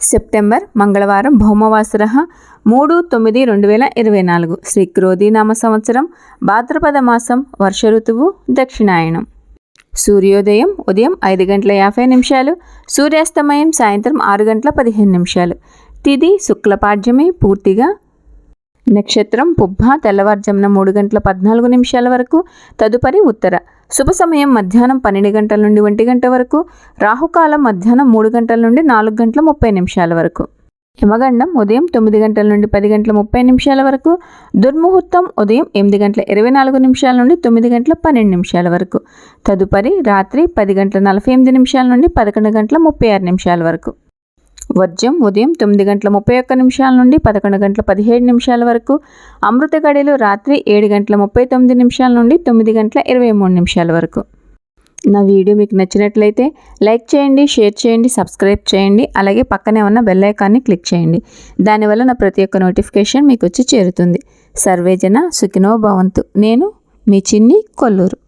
September మంగళవారం భౌమవాసర మూడు తొమ్మిది రెండు వేల ఇరవై నాలుగు. శ్రీ క్రోధీనామ సంవత్సరం భాద్రపద మాసం వర్ష ఋతువు దక్షిణాయనం. సూర్యోదయం ఉదయం ఐదు గంటల యాభై నిమిషాలు సూర్యాస్తమయం సాయంత్రం ఆరు గంటల పదిహేను నిమిషాలు. తిది శుక్లపాడ్యమి పూర్తిగా. నక్షత్రం పుబ్బ తెల్లవారుజామున మూడు గంటల పద్నాలుగు నిమిషాల వరకు తదుపరి ఉత్తర. శుభ సమయం మధ్యాహ్నం పన్నెండు గంటల నుండి ఒంటి గంట వరకు రాహుకాలం మధ్యాహ్నం మూడు గంటల నుండి నాలుగు గంటల ముప్పై నిమిషాల వరకు. యమగండం ఉదయం తొమ్మిది గంటల నుండి పది గంటల ముప్పై నిమిషాల వరకు దుర్ముహూర్తం ఉదయం ఎనిమిది గంటల ఇరవై నాలుగు నిమిషాల నుండి తొమ్మిది గంటల పన్నెండు నిమిషాల వరకు. తదుపరి రాత్రి పది గంటల నలభై ఎనిమిది నిమిషాల నుండి పదకొండు గంటల ముప్పై ఆరు నిమిషాల వరకు. వర్జం ఉదయం తొమ్మిది గంటల ముప్పై ఒక్క నిమిషాల నుండి పదకొండు గంటల పదిహేడు నిమిషాల వరకు. అమృత గడిలు రాత్రి ఏడు గంటల ముప్పై తొమ్మిది నిమిషాల నుండి తొమ్మిది గంటల ఇరవై మూడు నిమిషాల వరకు. నా వీడియో మీకు నచ్చినట్లయితే లైక్ చేయండి షేర్ చేయండి సబ్స్క్రైబ్ చేయండి అలాగే పక్కనే ఉన్న బెల్ ఐకాన్ని క్లిక్ చేయండి. దానివల్ల నా ప్రతి ఒక్క నోటిఫికేషన్ మీకు వచ్చి చేరుతుంది. సర్వేజన సుఖినో భవంతు. నేను మీ చిన్ని కొల్లూరు.